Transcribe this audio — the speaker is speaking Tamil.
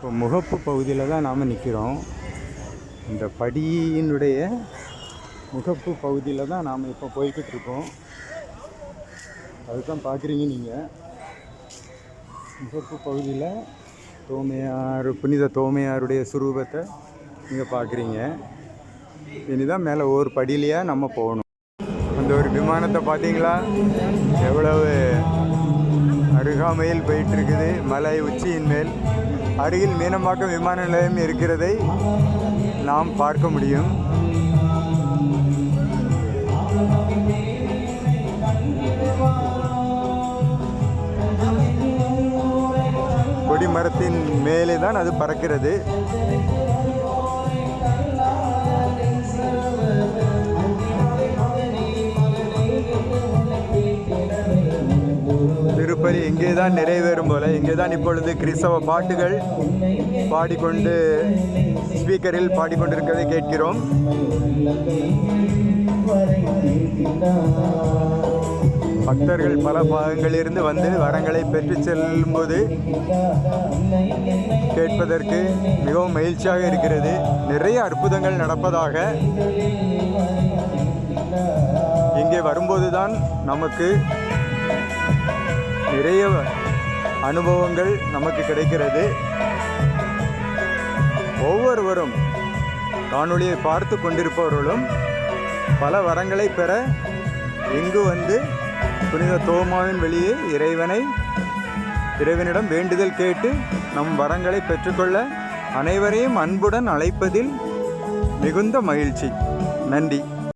இப்போ முகப்பு பகுதியில் தான் நாம் நிற்கிறோம் இந்த படியினுடைய முகப்பு பகுதியில் தான் நாம் இப்போ போய்கிட்டு இருக்கோம். அதுதான் பார்க்குறீங்க நீங்கள் முகப்பு பகுதியில் தோமையார் புனித தோமையாருடைய சுரூபத்தை நீங்கள் பார்க்குறீங்க இனிதான் மேலே ஒவ்வொரு படியிலையாக நம்ம போகணும். அந்த ஒரு விமானத்தை பார்த்தீங்களா எவ்வளவு அருகாமையில் போயிட்டு இருக்குது. மலை உச்சியின் மேல். அருகில் மீனம்பாக்கம் விமான நிலையம் இருக்கிறதை நாம் பார்க்க முடியும். கொடி மரத்தின் மேலே தான் அது பறக்கிறது. திருப்பலி இங்கே தான் நிறைவேறும் போல இங்கே தான் இப்பொழுது கிறிஸ்தவ பாட்டுகள் பாடிக்கொண்டு ஸ்பீக்கரில் பாடிக்கொண்டிருக்கிறதை கேட்கிறோம். பக்தர்கள் பல பாகங்களிலிருந்து வந்து வரங்களை பெற்று செல்லும்போது கேட்பதற்கு மிகவும் மகிழ்ச்சியாக இருக்கிறது. நிறைய அற்புதங்கள் நடப்பதாக இங்கே வரும்போதுதான் நமக்கு நிறைய அனுபவங்கள் நமக்கு கிடைக்கிறது. ஒவ்வொருவரும் காணொளியை பார்த்து கொண்டிருப்பவர்களும் பல வரங்களை பெற இங்கு வந்து புனித தோமாவின் வெளியே இறைவனை இறைவனிடம் வேண்டுதல் கேட்டு நம் வரங்களை பெற்றுக்கொள்ள அனைவரையும் அன்புடன் அழைப்பதில் மிகுந்த மகிழ்ச்சி. நன்றி.